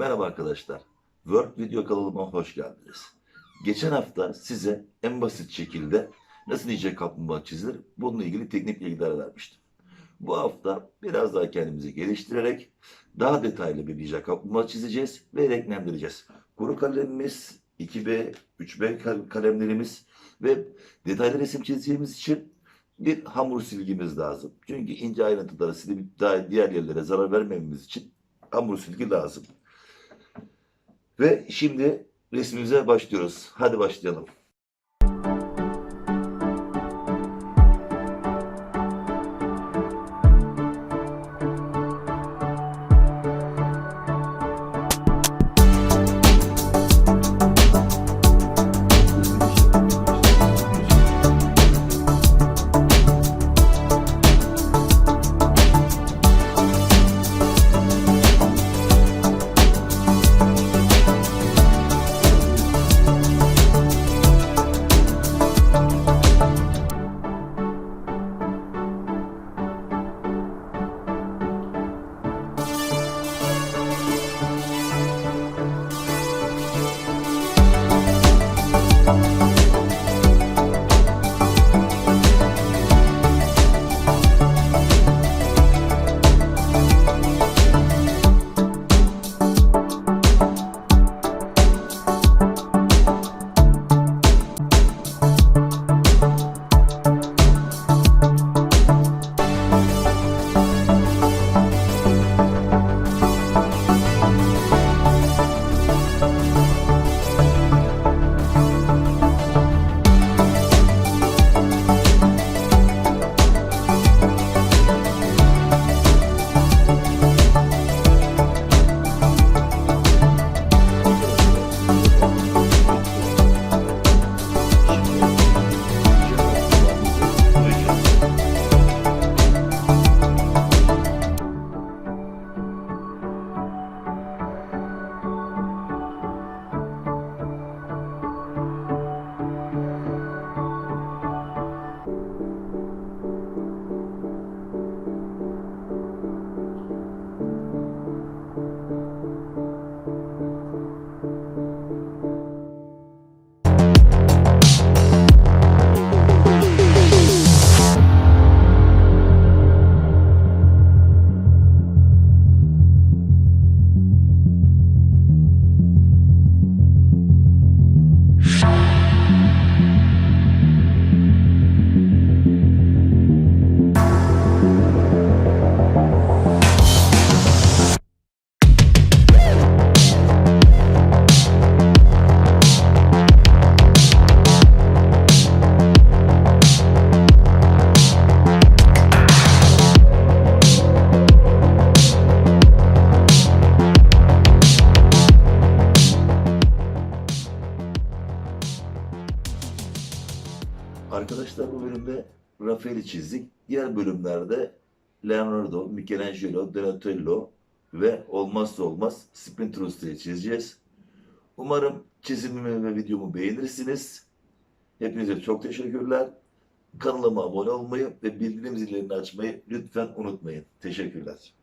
Merhaba arkadaşlar. Word video kanalıma hoş geldiniz. Geçen hafta size en basit şekilde nasıl nice kaplumbağa çizilir bununla ilgili teknik bilgiler vermiştim. Bu hafta biraz daha kendimizi geliştirerek daha detaylı bir nice kaplumbağa çizeceğiz ve renklendireceğiz. Kuru kalemimiz, 2B, 3B kal- kalemlerimiz ve detaylı resim çizeceğimiz için bir hamur silgimiz lazım. Çünkü ince ayrıntıları silip daha diğer yerlere zarar vermememiz için hamur silgi lazım. Ve şimdi resmimize başlıyoruz. Hadi başlayalım. Arkadaşlar bu bölümde Rafael'i çizdik. Diğer bölümlerde Leonardo, Michelangelo, Donatello ve olmazsa olmaz Splinter Usta'yı çizeceğiz. Umarım çizimimi ve videomu beğenirsiniz. Hepinize çok teşekkürler. Kanalıma abone olmayı ve bildirim zillerini açmayı lütfen unutmayın. Teşekkürler.